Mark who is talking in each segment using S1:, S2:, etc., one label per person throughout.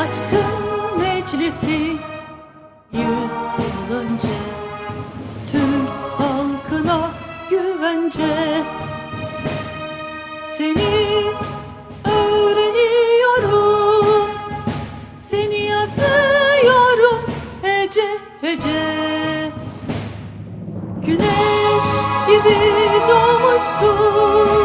S1: Açtım meclisi. Yüz yıl önce Türk halkına güvence. Seni öğreniyorum. Seni yazıyorum hece hece. Güneş gibi doğmuşsun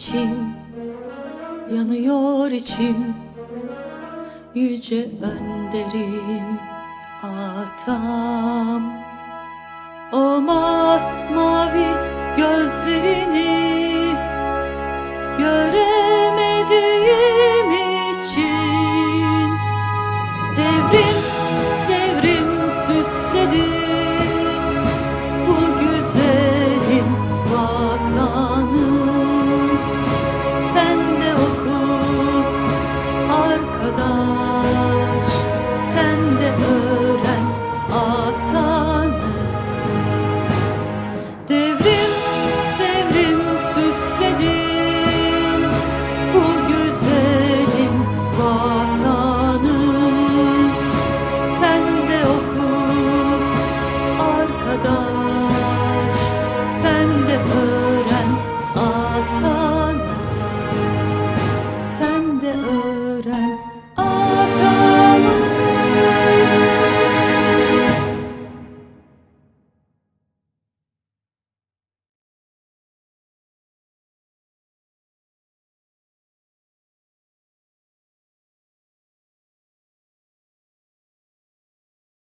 S1: içim Yanıyor içim. Yüce önderim Atam. O masmavi gözlerini Göremediğim için Devrim devrim süsledi